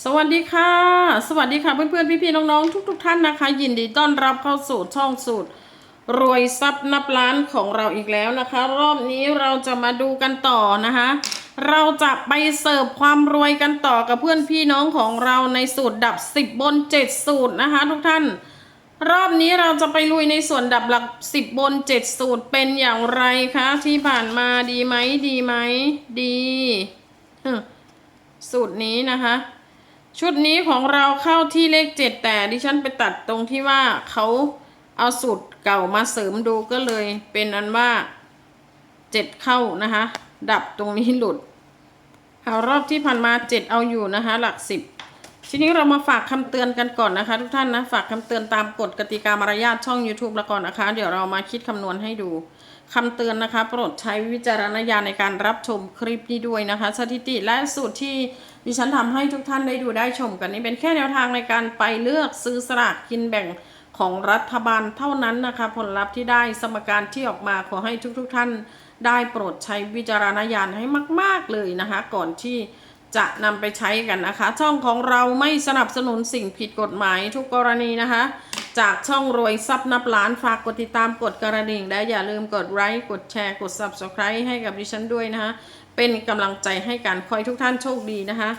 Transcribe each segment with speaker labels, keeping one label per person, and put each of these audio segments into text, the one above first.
Speaker 1: สวัสดีค่ะ สวัสดีค่ะเพื่อนๆ พี่ๆ น้องๆ ทุก ๆ ท่านนะคะ ยินดีต้อนรับเข้าสู่ช่องสูตร รวยทรัพย์นับล้านของเราอีกแล้วนะคะ รอบนี้เราจะมาดูกันต่อนะคะ เราจะไปเสิร์ฟความรวยกันต่อกับเพื่อนพี่น้องของเราในสูตรดับ 10 บน 7 สูตรนะคะ ทุกท่าน รอบนี้เราจะไปลุยในส่วนดับหลัก 10 บน 7 สูตรเป็นอย่างไรคะที่ผ่านมาดีไหมดีไหมดีสูตรนี้นะคะ ชุดนี้ของเราเข้าที่เลขเจ็ดแต่ดิฉันไปตัดตรงที่ว่าเขาเอาสูตรเก่ามาเสริมดูก็เลย เป็นอันว่าเจ็ดเข้านะคะ ดับตรงนี้หลุดเอารอบที่ผ่านมาเจ็ดเอาอยู่นะคะ หลักสิบทีนี้เรามาฝากคำเตือนกันก่อนนะคะ ทุกท่านนะฝากคำเตือนตามกฎกติกามารยาทช่อง YouTube แล้วก่อนนะคะ เดี๋ยวเรามาคิดคำนวณให้ดูคำเตือนนะคะ โปรดใช้วิจารณญาณในการรับชมคลิปนี้ด้วยนะคะ สถิติและสูตรที่ ดิฉันทำให้ทุกท่านได้ดูได้ชมกันนี่เป็นแค่แนวทางในการไปเลือกซื้อสลากกินแบ่งของรัฐบาลเท่านั้นนะคะ ผลลัพธ์ที่ได้สมการที่ออกมาขอให้ทุกๆทท่านได้โปรดใช้วิจารณญาณให้มาก ๆเลยนะคะ ก่อนที่จะนำไปใช้กันนะคะ ช่องของเราไม่สนับสนุนสิ่งผิดกฎหมายทุกกรณีนะคะ จากช่องรวยทรัพย์นับล้านฝากกดติดตามกดกระดิ่ง และอย่าลืมกดไลค์กดแชร์กด subscribe ให้กับดิฉันด้วยนะคะ เป็นกำลังใจให้การคอยทุกท่านโชคดีนะคะ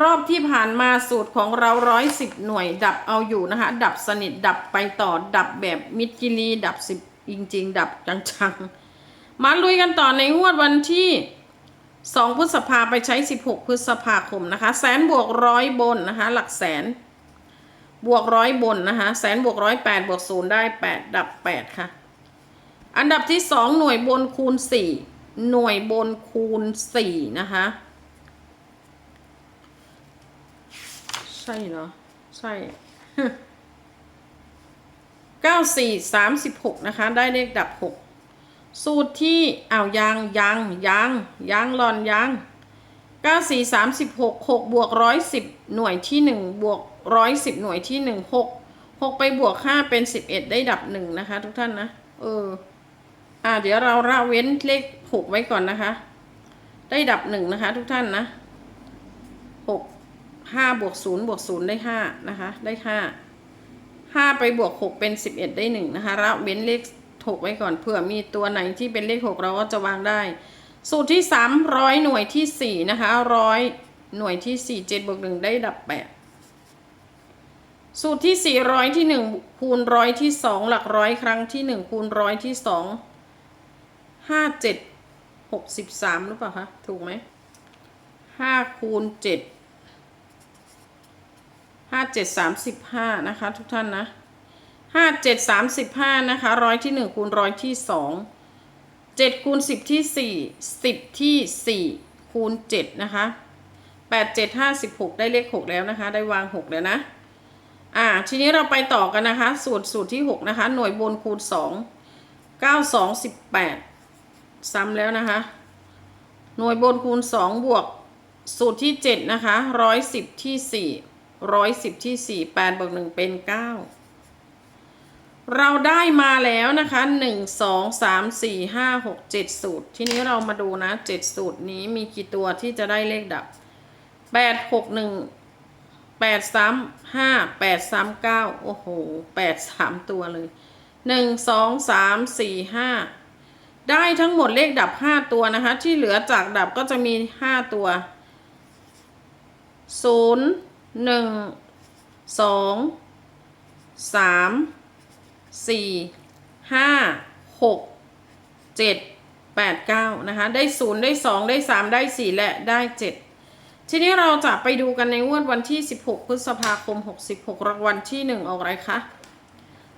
Speaker 1: รอบที่ผ่านมาสูตรของเราร้อยสิบหน่วย ดับเอาอยู่นะคะ ดับสนิทดับไปต่อดับแบบมิดกิลีดับสิบจริง ๆ ดับจังๆ มาลุยกันต่อในงวดวันที่2พฤษภาไปใช้ 16 พฤษภาคมนะคะ แสนบวกร้อยบนนะคะ หลักแสน บวกร้อยบนนะคะ แสนบวกร้อยแปดบวกศูนย์ได้8ดับ8ค่ะ อันดับที่2หน่วยบนคูณ4 หน่วยบนคูณ4นะคะ ใช่เหรอใช่เก้าสี่สามสิบหกนะคะ ได้เลขดับหกสูตรที่อ้าวยังยังยังยังหลอนยังเก้าสี่สามสิบหกหกบวกร้อยสิบหน่วยที่หนึ่งบวกร้อยสิบหน่วยที่หนึ่งหกหกไปบวกห้าเป็นสิบเอ็ดได้ดับหนึ่งนะคะ ทุกท่านนะ เออ อ่า เดี๋ยวเราละเว้นเลขหกไว้ก่อนนะคะ ได้ดับหนึ่งนะคะ ทุกท่านนะหกห้าบวกศูนย์บวกศูนย์ได้ห้านะคะ ได้ห้าห้าไปบวกหกเป็นสิบเอ็ดได้หนึ่งนะคะละเว้นเลขหกไว้ก่อนเผื่อมีตัวไหนที่เป็นเลขหกเราก็จะวางได้ สูตรที่สามร้อยหน่วยที่สี่นะคะร้อยหน่วยที่สี่เจ็ดบวกหนึ่งได้ดับแปดสูตรที่สี่ร้อยที่หนึ่งคูณร้อยที่สองหลักร้อยครั้งที่หนึ่งคูณร้อยที่สอง ห้าเจ็ดหกสิบสามหรือเปล่าคะ ถูกไหมห้าคูณเจ็ดห้าเจ็ดสามสิบห้านะคะ ทุกท่านนะห้าเจ็ดสามสิบห้านะคะร้อยที่หนึ่งคูณร้อยที่สองเจ็ดคูณสิบที่สี่สิบที่สี่คูณเจ็ดนะคะแปดเจ็ดห้าสิบหกได้เลขหกแล้วนะคะ ได้วางหกแล้วนะอ่าทีนี้เราไปต่อกันนะคะ สูตรสูตรที่หกนะคะ หน่วยบนคูณสองเก้าสองสิบแปด ซ้ำแล้วนะคะ หน่วยบนคูณสองบวก สูตรที่เจ็ดนะคะร้อยสิบที่สี่ร้อยสิบที่สี่แปดบวกหนึ่งเป็นเก้าเราได้มาแล้วนะคะหนึ่งสองสามสี่ห้าหกเจ็ดสูตร ทีนี้เรามาดูนะเจ็ดสูตรนี้มีกี่ตัวที่จะได้เลขดับแปดหกหนึ่งแปดสามห้าแปดสามเก้าโอ้โหแปดสามตัวเลยหนึ่งสองสามสี่ห้า ได้ทั้งหมดเลขดับห้าตัวนะคะ ที่เหลือจากดับก็จะมีห้าตัวศูนย์หนึ่งสองสามสี่ห้าหกเจ็ดแปดเก้านะคะได้ศูนย์ได้สองได้สามได้สี่และได้เจ็ดทีนี้เราจะไปดูกันในงวดวันที่ 16 พฤษภาคม 66 รางวัลที่ 1 ออกอะไรคะ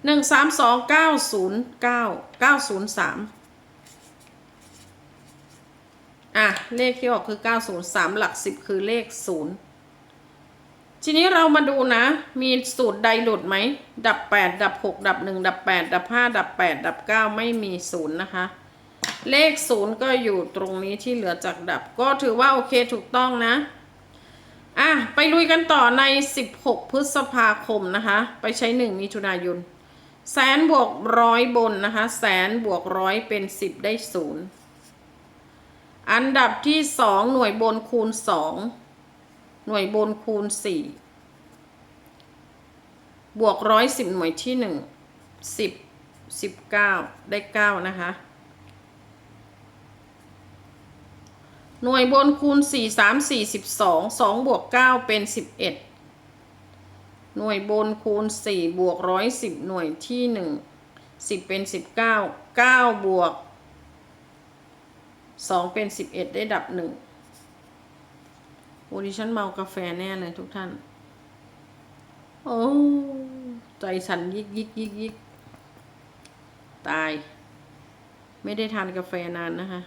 Speaker 1: 1 3 2 9 0 9 9 0 3 อะ เลขที่ออกคือ 903 หลัก 10 คือเลข 0 ทีนี้เรามาดูนะ มีสูตรใดหลุดไหม ดับ 8 ดับ 6 ดับ 1 ดับ 8 ดับ 5 ดับ 8 ดับ 9 ไม่มีศูนย์นะคะ เลขศูนย์ก็อยู่ตรงนี้ที่เหลือจากดับ ก็ถือว่าโอเคถูกต้องนะ อะ ไปลุยกันต่อใน 16 พฤษภาคมนะคะ ไปใช้ 1 มิถุนายนแสนบวกร้อยบนนะคะ แสนบวกร้อยเป็น 10 ได้ศูนย์ อันดับที่2หน่วยบนคูณ2หน่วยบนคูณสี่บวกร้อยสิบหน่วยที่หนึ่งสิบสิบเก้าได้เก้านะคะ หน่วยบนคูณสี่สามสี่สิบสองสองบวกเก้าเป็นสิบเอ็ดหน่วยบนคูณสี่บวกร้อยสิบหน่วยที่หนึ่งสิบเป็นสิบเก้าเก้าบวก สองเป็นสิบเอ็ดได้ดับหนึ่งโอ้ดิฉันเมากาแฟแน่เลยทุกท่าน โอ้ใจสั่นยิกยิกยิกยิกตาย ไม่ได้ทานกาแฟนานนะคะ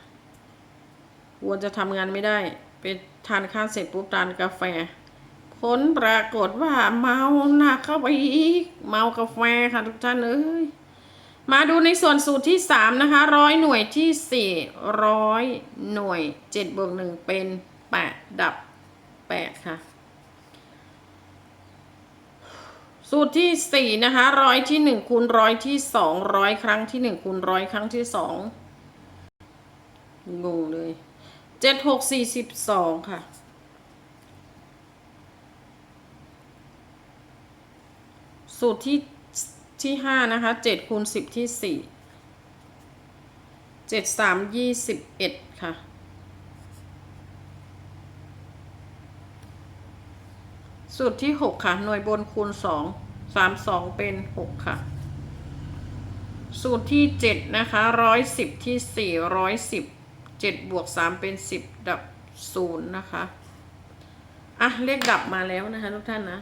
Speaker 1: วัวจะทำงานไม่ได้ ไปทานข้าวเสร็จปุ๊บทานกาแฟ ผลปรากฏว่าเมาหนักเข้าไปอีก เมากาแฟค่ะทุกท่านเอ้ย มาดูในส่วนสูตรที่สามนะคะร้อยหน่วยที่สี่ร้อยหน่วยเจ็ดบวกหนึ่งเป็นแปดดับแปดค่ะ สูตรที่สี่นะคะร้อยที่หนึ่งคูณร้อยที่สองร้อยครั้งที่หนึ่งคูณร้อยครั้งที่สองงงเลยเจ็ดหกสี่สิบสองค่ะสูตรที่ ที่ห้านะคะเจ็ดคูณสิบที่สี่เจ็ดสามยี่สิบเอ็ดค่ะสูตรที่หกค่ะ หน่วยบนคูณสองสามสองเป็นหกค่ะ สูตรที่เจ็ดนะคะร้อยสิบที่สี่ร้อยสิบเจ็ดบวกสามเป็นสิบดับศูนย์นะคะ อะ เลขดับมาแล้วนะคะทุกท่านนะ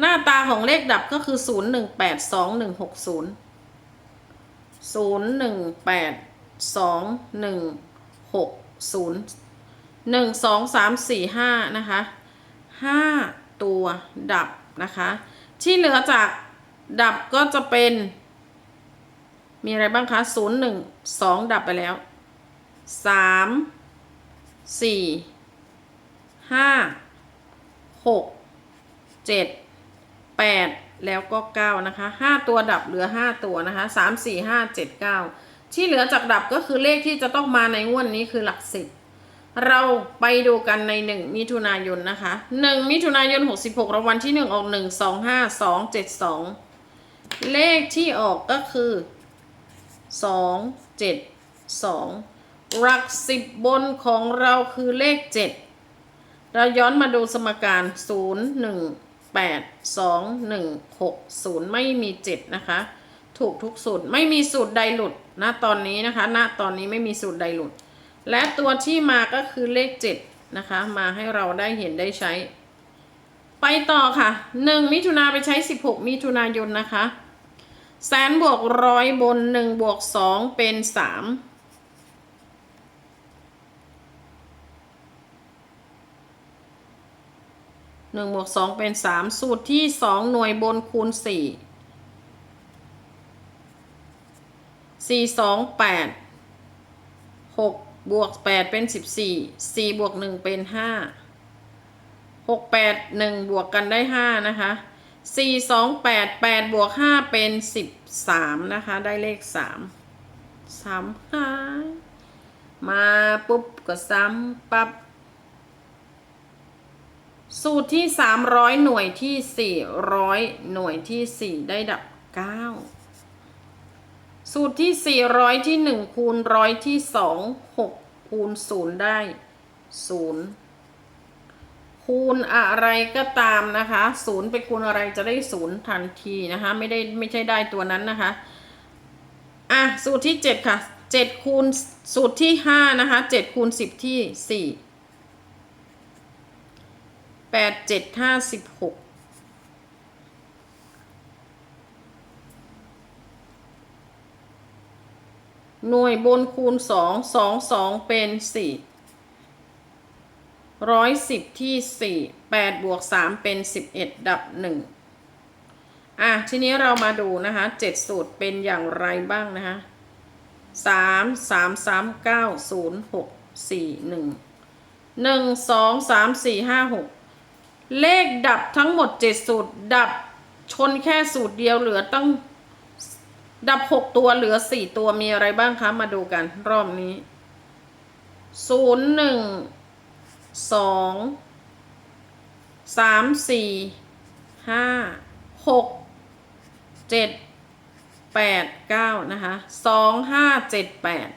Speaker 1: หน้าตาของเลขดับก็คือศูนย์หนึ่งแปดสองหนึ่งหกศูนย์ศูนย์หนึ่งแปดสองหนึ่งหกศูนย์หนึ่งสองสามสี่ห้านะคะห้าตัวดับนะคะ ที่เหลือจากดับก็จะเป็น มีอะไรบ้างคะศูนย์หนึ่งสองดับไปแล้วสามสี่ห้าหกเจ็ด แปดแล้วก็เก้านะคะห้าตัวดับเหลือห้าตัวนะคะสามสี่ห้าเจ็ดเก้าที่เหลือจากดับก็คือเลขที่จะต้องมาในงวดนี้คือหลักสิบเราไปดูกันในหนึ่งมิถุนายนนะคะหนึ่งมิถุนายนหกสิบหกรางวัลที่หนึ่งออกหนึ่งสองห้าสองเจ็ดสองเลขที่ออกก็คือสองเจ็ดสองหลักสิบบนของเราคือเลขเจ็ดเราย้อนมาดูสมการศูน 8 2 1 6 0 ไม่มี 7 นะคะ ถูกทุกสูตรไม่มีสูตรใดหลุดณตอนนี้นะคะณตอนนี้ไม่มีสูตรใดหลุด และตัวที่มาก็คือเลข 7 นะคะ มาให้เราได้เห็นได้ใช้ ไปต่อค่ะ 1 มิถุนาไปใช้ 16 มิถุนายนนะคะ แสนบวกร้อยบน 1 บวก 2 เป็น 3 หนึ่งบวกสองเป็นสามสูตรที่สองหน่วยบนคูณสี่สี่สองแปดหกบวกแปดเป็นสิบสี่สี่บวกหนึ่งเป็นห้าหกแปดหนึ่งบวกกันได้ห้านะคะสี่สองแปดแปดบวกห้าเป็นสิบสามนะคะ ได้เลขสามสามห้ามาปุ๊บก็ซ้ำปั๊บ สูตรที่ 300 หน่วยที่ 400 หน่วยที่ 4 ได้ดับ 9 สูตรที่ 400 ที่ 1 คูณร้อยที่ 2 6 คูณ 0 ได้ 0 คูณอะไรก็ตามนะคะ 0 ไปคูณอะไรจะได้ 0 ทันทีนะคะ ไม่ได้ไม่ใช่ได้ตัวนั้นนะคะ อะ สูตรที่ 7 ค่ะ 7 คูณสูตรที่ 5 นะคะ 7 คูณ 10 ที่ 4 แปดเจ็ดห้าสิบหกหน่วยบนคูณสองสองสองเป็นสี่ร้อยสิบที่สี่แปดบวกสามเป็นสิบเอ็ดดับหนึ่งอะ ทีนี้เรามาดูนะคะเจ็ดสูตรเป็นอย่างไรบ้างนะคะสามสามสามเก้าศูนย์หกสี่หนึ่งหนึ่งสองสามสี่ห้าหก เลขดับทั้งหมดเจ็ดสูตร ดับชนแค่สูตรเดียวเหลือตั้งดับหกตัวเหลือสี่ตัวมีอะไรบ้างคะ มาดูกันรอบนี้ศูนย์หนึ่งสองสามสี่ห้าหกเจ็ดแปดเก้านะคะสองห้าเจ็ดแปด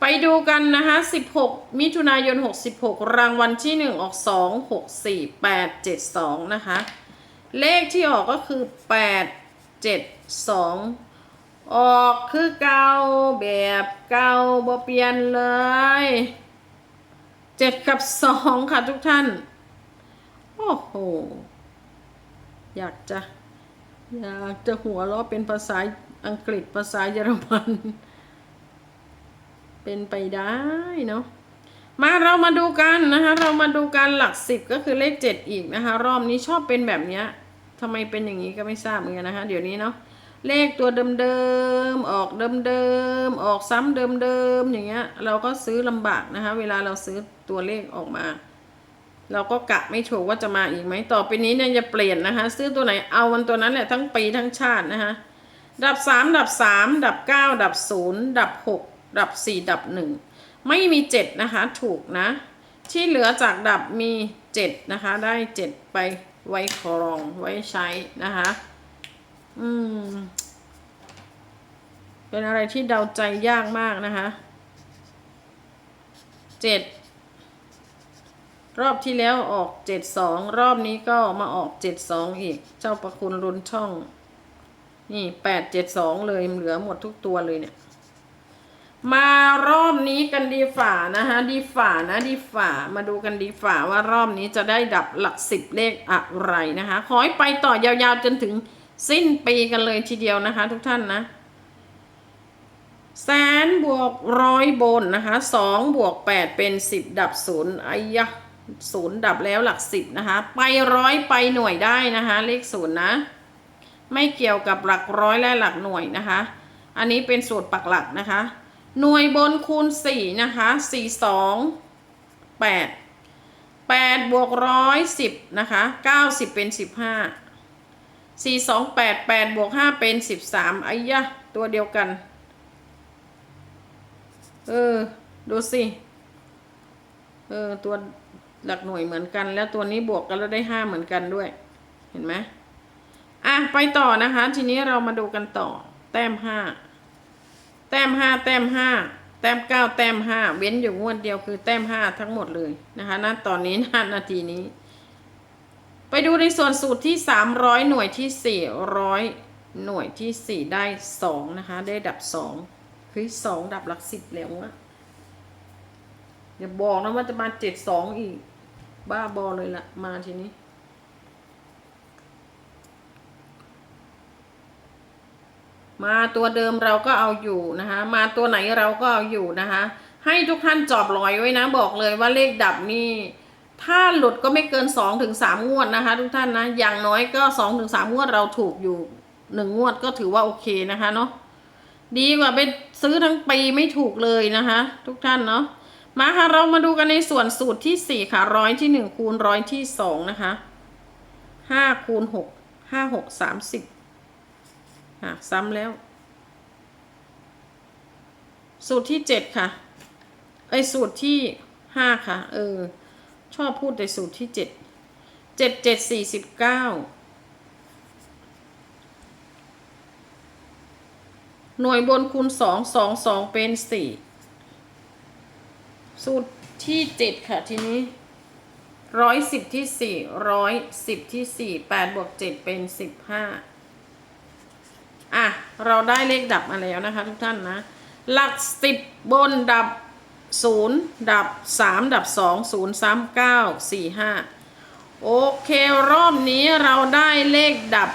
Speaker 1: ไปดูกันนะคะสิบหกมิถุนายนหกสิบหกรางวัลที่หนึ่งออกสองหกสี่แปดเจ็ดสองนะคะ เลขที่ออกก็คือแปดเจ็ดสออกคือเก่าแบบเก่าบ่เปลี่ยนเลยเจ็ดกับสองค่ะทุกท่าน โอ้โห อยากจะ อยากจะหัวเราะเป็นภาษาอังกฤษภาษาเยอรมัน เป็นไปได้เนาะมาเรามาดูกันนะคะเรามาดูการหลักสิบก็คือเลขเจ็ดอีกนะคะรอบนี้ชอบเป็นแบบเนี้ยทำไมเป็นอย่างนี้ก็ไม่ทราบเหมือนกันนะคะ เดี๋ยวนี้เนาะเลขตัวเดิมๆออกเดิมๆออกซ้ำเดิมๆอย่างเงี้ย เราก็ซื้อลำบากนะคะ เวลาเราซื้อตัวเลขออกมา เราก็กะไม่ถูกว่าจะมาอีกไหมต่อไปนี้เนี่ยจะเปลี่ยนนะคะ ซื้อตัวไหนเอาวันตัวนั้นแหละทั้งปีทั้งชาตินะคะดับสามดับสามดับเก้าดับศูนย์ดับหก ดับสี่ดับหนึ่งไม่มีเจ็ดนะคะ ถูกนะ ที่เหลือจากดับมีเจ็ดนะคะ ได้เจ็ดไปไว้ครองไว้ใช้นะคะ อืม เป็นอะไรที่เดาใจยากมากนะคะเจ็ดรอบที่แล้วออกเจ็ดสองรอบนี้ก็มาออกเจ็ดสองอีก เจ้าประคุณรุนช่อง นี่แปดเจ็ดสองเลยเหลือหมดทุกตัวเลยเนี่ย มารอบนี้กันดีฝ่านะคะดีฝ่านะดีฝ่ามาดูกันดีฝ่าว่ารอบนี้จะได้ดับหลักสิบเลขอะไรนะคะขอให้ไปต่อยาวๆจนถึงสิ้นปีกันเลยทีเดียวนะคะ ทุกท่านนะแสนบวกร้อยบนนะคะสองบวกแปดเป็นสิบดับศูนย์ไอ้ยะศูนย์ดับแล้วหลักสิบนะคะ ไปร้อยไปหน่วยได้นะคะ เลขศูนย์นะ ไม่เกี่ยวกับหลักร้อยและหลักหน่วยนะคะ อันนี้เป็นสูตรปักหลักนะคะ หน่วยบนคูณสี่นะคะสี่สองแปดแปดบวกร้อยสิบนะคะเก้าสิบเป็นสิบห้าสี่สองแปดแปดบวกห้าเป็นสิบสามไอ้ยะ ตัวเดียวกัน เออ ดูสิ เออ ตัวหลักหน่วยเหมือนกัน แล้วตัวนี้บวกกันแล้วได้ห้าเหมือนกันด้วย เห็นไหมอะ ไปต่อนะคะ ทีนี้เรามาดูกันต่อ แต้มห้า แต้มห้าแต้มห้าแต้มเก้าแต้มห้าเว้นอยู่งวดเดียวคือแต้มห้าทั้งหมดเลยนะคะณตอนนี้ณนาทีนี้ ไปดูในส่วนสูตรที่สามร้อยหน่วยที่สี่ร้อยหน่วยที่สี่ได้สองนะคะ ได้ดับสองคือสองดับหลักสิบแล้วอะอย่าบอกนะว่าจะมาเจ็ดสองอีก บ้าบอเลยละมาทีนี้ มาตัวเดิมเราก็เอาอยู่นะคะ มาตัวไหนเราก็เอาอยู่นะคะ ให้ทุกท่านจอบลอยไว้นะ บอกเลยว่าเลขดับนี่ ถ้าหลุดก็ไม่เกินสองถึงสามงวดนะคะ ทุกท่านนะ อย่างน้อยก็สองถึงสามงวดเราถูกอยู่หนึ่งงวดก็ถือว่าโอเคนะคะเนาะ ดีกว่าไปซื้อทั้งปีไม่ถูกเลยนะคะ ทุกท่านเนาะ มาค่ะเรามาดูกันในส่วนสูตรที่สี่ค่ะร้อยที่หนึ่งคูณร้อยที่สองนะคะห้าคูณหกห้าหกสามสิบ อะซ้ำแล้ว สูตรที่เจ็ดค่ะ ไอสูตรที่ห้าค่ะ เออ ชอบพูดในสูตรที่เจ็ดเจ็ดเจ็ดสี่สิบเก้าหน่วยบนคูณสองสองสองเป็นสี่สูตรที่เจ็ดค่ะทีนี้ร้อยสิบที่สี่ร้อยสิบที่สี่แปดบวกเจ็ดเป็นสิบห้า อะ เราได้เลขดับมาแล้วนะคะทุกท่านนะ หลักสิบบนดับศูนย์ดับสามดับสองศูนย์สามเก้าสี่ห้าโอเครอบนี้เราได้เลขดับ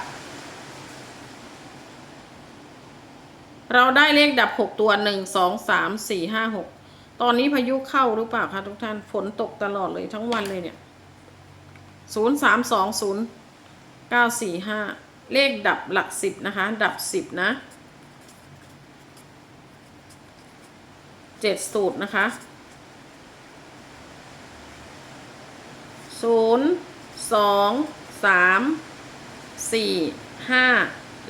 Speaker 1: เราได้เลขดับหกตัวหนึ่งสองสามสี่ห้าหกตอนนี้พายุเข้าหรือเปล่าคะทุกท่านฝนตกตลอดเลยทั้งวันเลยเนี่ยศูนย์สามสองศูนย์เก้าสี่ห้า เลขดับหลักสิบนะคะ ดับสิบนะเจ็ดสูตรนะคะศูนย์สองสามสี่ห้า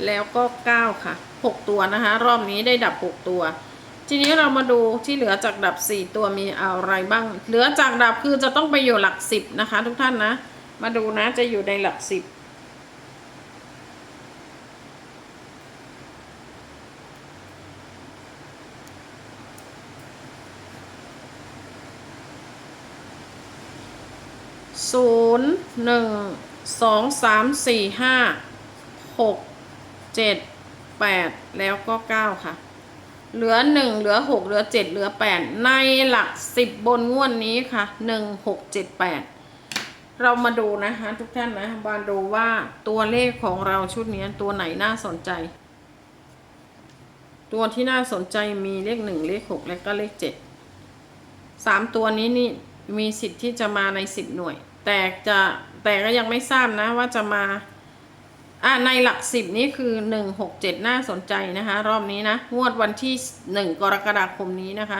Speaker 1: แล้วก็เก้าค่ะหกตัวนะคะ รอบนี้ได้ดับหกตัว ทีนี้เรามาดูที่เหลือจากดับสี่ตัวมีอะไรบ้าง เหลือจากดับคือจะต้องไปอยู่หลักสิบนะคะ ทุกท่านนะ มาดูนะจะอยู่ในหลักสิบ ศูนย์หนึ่งสองสามสี่ห้าหกเจ็ดแปดแล้วก็เก้าค่ะ เหลือหนึ่งเหลือหกเหลือเจ็ดเหลือแปดในหลักสิบบนงวดนนี้ค่ะหนึ่งหกเจ็ดแปดเรามาดูนะคะทุกท่านนะมานดูว่าตัวเลขของเราชุดนี้ตัวไหนน่าสนใจ ตัวที่น่าสนใจมีเลขหนึ่งเลขหกและก็เลขเจ็ดสามตัวนี้นี่มีสิทธิ์ที่จะมาในสิบหน่วย แต่จะแต่ก็ยังไม่ทราบนะว่าจะมาอ่าในหลักสิบนี้คือหนึ่งหกเจ็ดน่าสนใจนะคะ รอบนี้นะงวดวันที่หนึ่งกรกฎาคมนี้นะคะ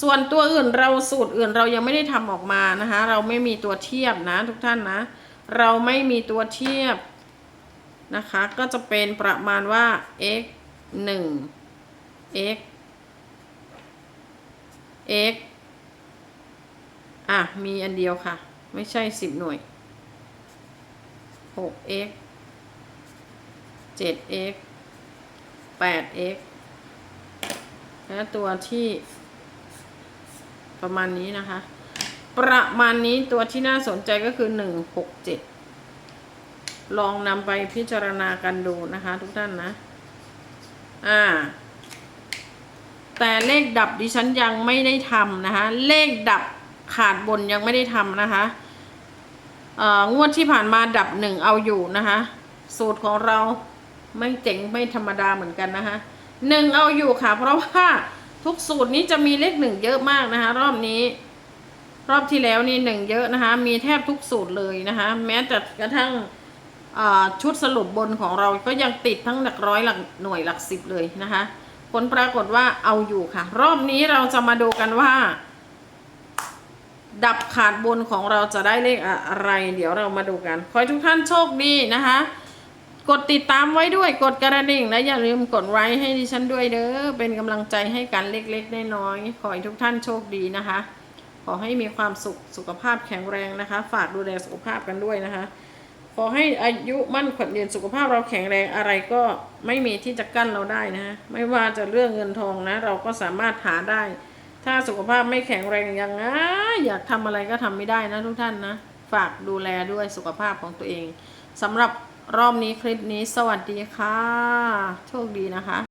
Speaker 1: ส่วนตัวอื่นเราสูตรอื่นเรายังไม่ได้ทำออกมานะคะ เราไม่มีตัวเทียบนะทุกท่านนะ เราไม่มีตัวเทียบนะคะ ก็จะเป็นประมาณว่า x 1 x x อะ มีอันเดียวค่ะ ไม่ใช่สิบหน่วย 6x 7x 8x และตัวที่ประมาณนี้นะคะ ประมาณนี้ตัวที่น่าสนใจก็คือ167ลองนำไปพิจารณากันดูนะคะ ทุกท่านนะ อ่า แต่เลขดับดิฉันยังไม่ได้ทำนะคะ เลขดับขาดบนยังไม่ได้ทำนะคะ งวดที่ผ่านมาดับหนึ่งเอาอยู่นะคะ สูตรของเราไม่เจ๋งไม่ธรรมดาเหมือนกันนะคะหนึ่งเอาอยู่ค่ะ เพราะว่าทุกสูตรนี้จะมีเลขหนึ่งเยอะมากนะคะ รอบนี้ รอบที่แล้วนี่หนึ่งเยอะนะคะ มีแทบทุกสูตรเลยนะคะ แม้แต่กระทั่งชุดสรุปบนของเราก็ยังติดทั้งหลักร้อยหลักหน่วยหลักสิบเลยนะคะ ผลปรากฏว่าเอาอยู่ค่ะ รอบนี้เราจะมาดูกันว่า ดับขาดบนของเราจะได้เลขอะไร เดี๋ยวเรามาดูกัน ขอให้ทุกท่านโชคดีนะคะ กดติดตามไว้ด้วยกดกระดิ่ง และอย่าลืมกดไว้ให้ดิฉันด้วยเด้อเป็นกำลังใจให้กันเล็กๆน้อยๆขอให้ทุกท่านโชคดีนะคะ ขอให้มีความสุขสุขภาพแข็งแรงนะคะ ฝากดูแลสุขภาพกันด้วยนะคะ ขอให้อายุมั่นขวัญยืนสุขภาพเราแข็งแรงอะไรก็ไม่มีที่จะกั้นเราได้นะะไม่ว่าจะเรื่องเงินทองนะ เราก็สามารถหาได้ ถ้าสุขภาพไม่แข็งแรงยังไงอยากทำอะไรก็ทำไม่ได้นะทุกท่านนะ ฝากดูแลด้วยสุขภาพของตัวเองสำหรับรอบนี้คลิปนี้สวัสดีค่ะ โชคดีนะคะ